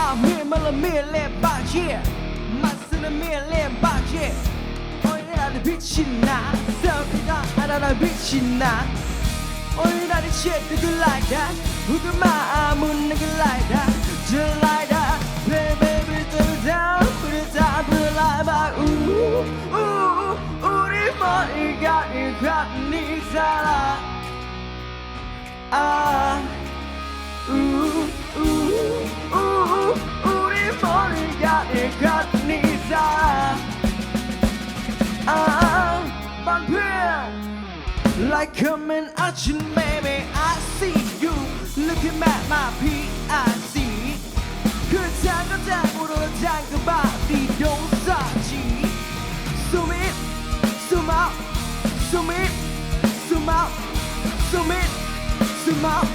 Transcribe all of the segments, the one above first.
A mırmalı millet bahçe Masını millet bahçe Oynar biçinle Sevgiden arana biçinle Oynar içeride gülayda Hukuma amını gülayda Cılayda Ve baby dur down Put it down Put it like my ooh Ooh Urimo iga iga Nizala light coming at you, baby. I see you looking at my PIC. Good time to die, what a time to the. Zoom in, zoom out, zoom in, zoom out, zoom in, zoom out.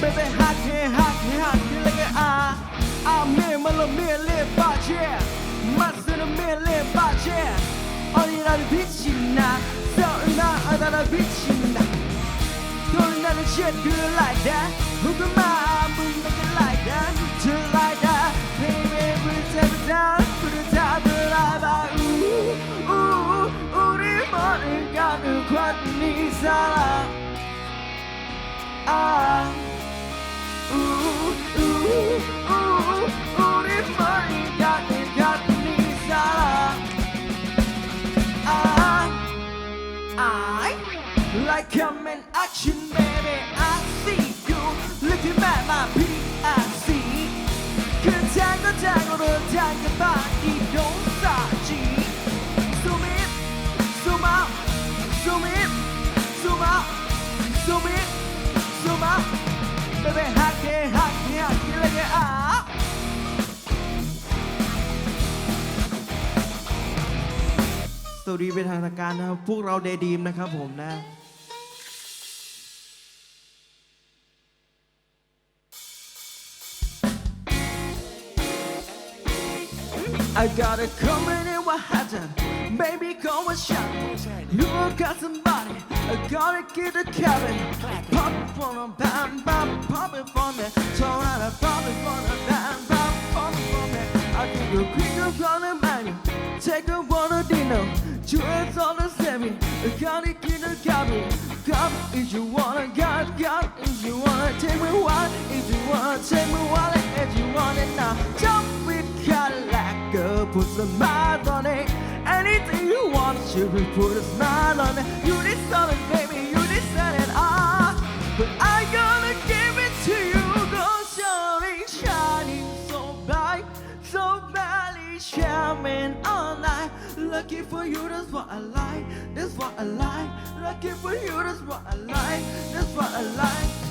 Baby, hot here, hot here, hot here, look at I. I'm in my little mirror, live by chair. My little mirror, live by chair. All you know, bitch, you not. more than a vision. Doing that shit good like that. Look at my move, make it like that. Baby, we take it down. Put it down, put it out. Ooh, ooh, ooh, watching, baby. I see you looking at my PIC. คือแทงก็แทงก็เดินแทงกันบ้างอีโดนสาจี Zoom in, zoom out, zoom in, zoom out, zoom in, zoom out. Baby, hack it, hack it, hack it like it out. สวัสดีเป็นทางการนะครับ พวกเราเดดีมนะครับผมนะ I got a coming in what happened? Baby go and shot You got somebody I gotta get a cabin. Pop it for a bam bam Pop it for me. Turn out a pop it for a bam bam Pop it for me. I give you a quick on the menu. Take a water dinner Jewels on the semi. I gotta get a cabin. Come if you wanna got got if you wanna take me one if you wanna take me one if you want it now. Jump with Cadillac girl put some smile on it. Anything you want you can put a smile on it. You deserve it baby you deserve it. Ah but I'm gonna give it to you go shining shining so bright so brightly shining all night. Lucky for you that's what I like that's what I like. Lucky for you that's what I like that's what I like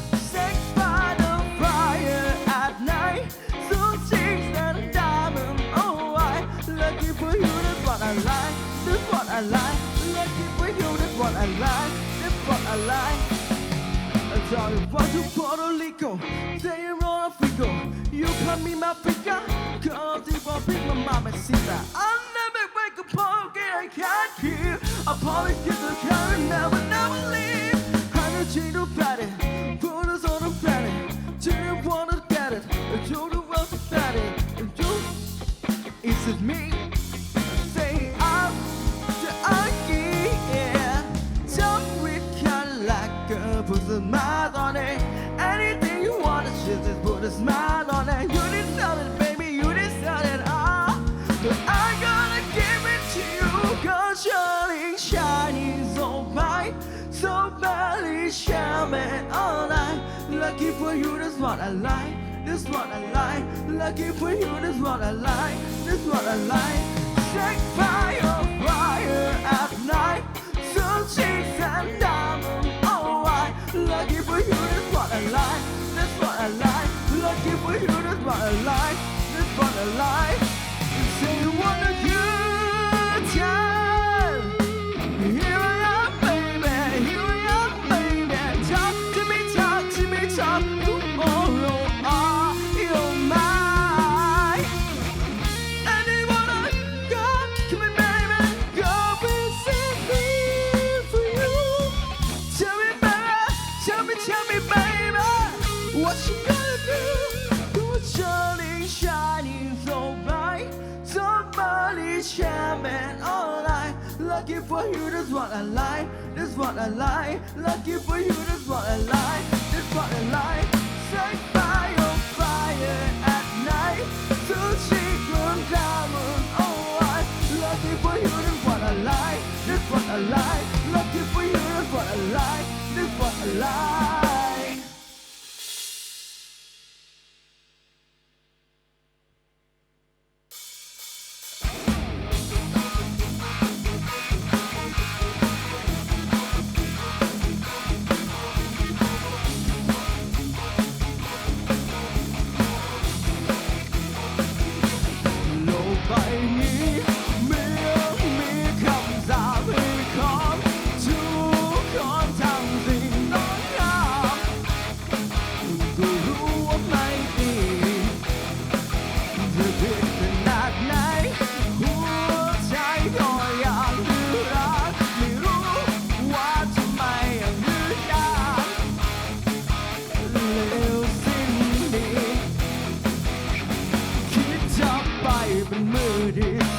I like what I like lucky for you that's what I like that's what I like I tell you what to Puerto Rico, they on Africa. You come me my figure, cause you won't be my mama sister. I'll never wake up pocket, I can't keep. I probably get the car and never, never leave. Hundred change to party, put us on the planet. Didn't wanna get it, I told the world to you, is it me? Brightly shining all night. Lucky for you, that's what I like. That's what I like. Lucky for you, that's what I like. That's what I like. Set fire, fire at night. So chicks and diamond, oh I. Lucky for you, that's what I like. That's what I like. Lucky for you, that's what I like. That's what I like. You say you want a Lucky for you, that's what I like. That's what I like. Lucky for you, that's what I like. That's what I like. Set fire, fire at night. to Sushi gun diamond, oh, alright. Lucky for you, that's what I like. That's what I like. Lucky for you, that's what I like. That's what I like. beauty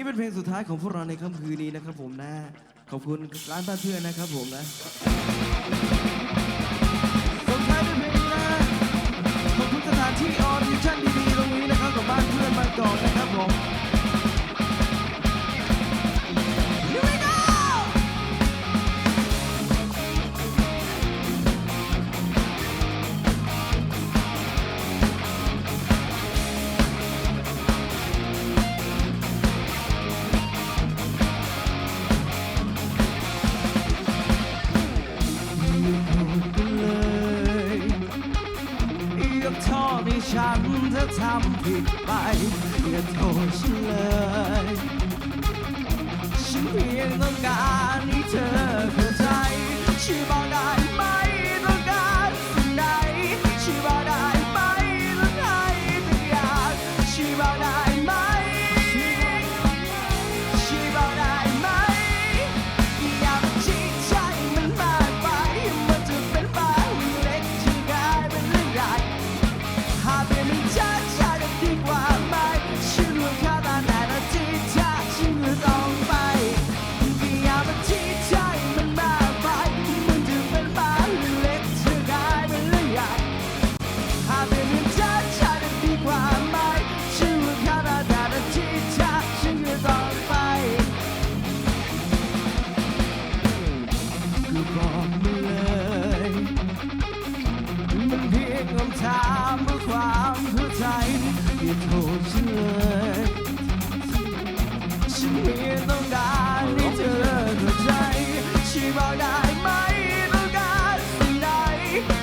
นี้เป็นเพลงสุดท้ายของพวกเราในค่ำคืนนี้นะครับผมนะ ขอบคุณร้านบ้านเพื่อนนะครับผมนะส่งท้ายด้วยเพลงนี้นะขอบคุณสถานที่ออำผิดไปอย่าโทษฉเลย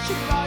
you